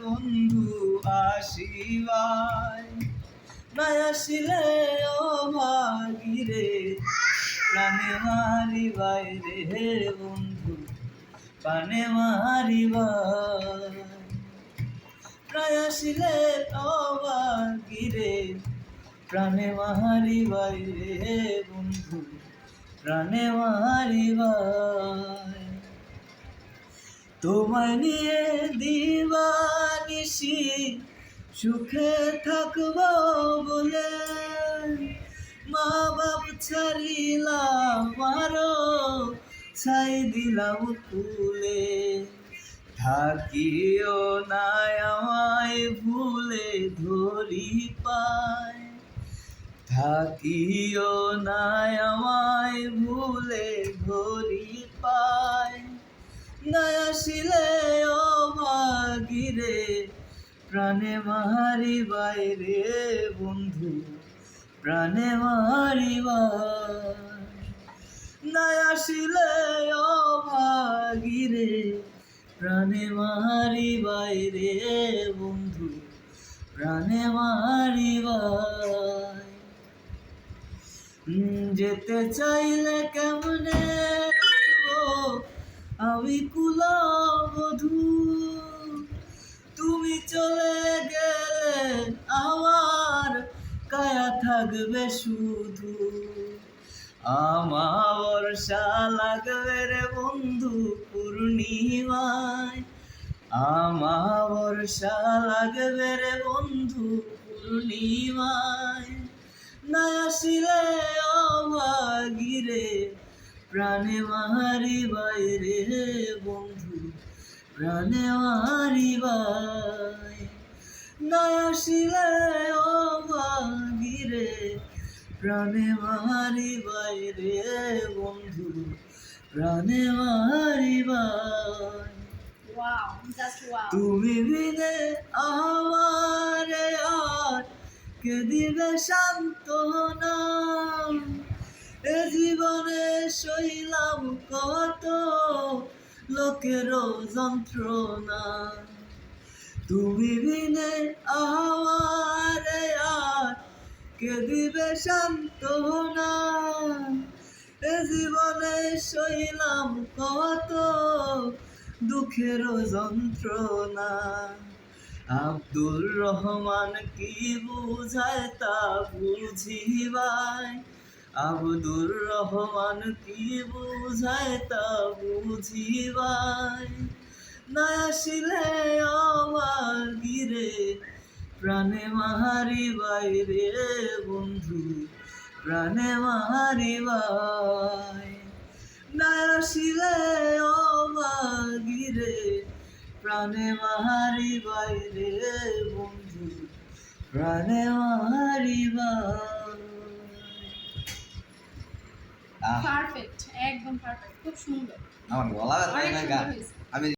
বন্ধু আসিবাই। নাই আসিলে ও ভাগিরে প্রাণে মারিবাই রে হে বন্ধু, প্রাণে মারিবাই। প্রায় আসিলে ও ভাগিরে প্রাণে মারিবাই রে হে বন্ধু, প্রাণে মারিবাই। তোমায় নিয়ে দিবানিসি সুখে থাকব বলে মা বাপ ছাড়িলাম, আরও ছাই দিলাম তুলে। থাকিও না আমায় ভুলে ধরি পায়। থাকিও না আমায় ভুলে ধরি পায়। না আসিলে ও ভাগিরে প্রাণে মারি বাইরে বন্ধু, প্রাণে মারি না আসিলে ও ভাগিরে প্রাণে মারি বাইরে বন্ধু, প্রাণে মারি যেতে চাইলে কেমনে আমি কুলা চলে গেলে আমার কায়া থাকবে শুধু। আমার বর্ষা লাগবে রে বন্ধু পূর্ণিমায়। আমার বর্ষা লাগবে রে বন্ধু পূর্ণিমায়। না আসিলে অভাগিরে, প্রাণে মারি বাইরে বন্ধু প্রাণে মারি বাই না আসিলে অভাগিরে। প্রাণে মারি বাইরে বন্ধু প্রাণে মারি বাই. তুমি বিনে আমার আর কে দিবে সান্ত্বনা এ জীবনে সইলাম কত লোকের যন্ত্রণা। তুমি বিনে আমার আর কে দিবে সান্ত্বনা এ জীবনে সইলাম কত দুঃখের যন্ত্রণা। আব্দুর রহমান কি বুঝায় তা বুঝিবাই। আব্দুর রহমান কি বুঝায় তা বুঝিবাই? না আসিলে আমার গিরে, প্রাণে মাহারি বাইরে বন্ধু, প্রাণে মাহারি বাই। না আসিলে অবাগিরে প্রাণে মাহারি বাইরে বন্ধু, প্রাণে মাহারি পারফেক্ট একদম পারফেক্ট খুব সুন্দর। আমার গলা আমি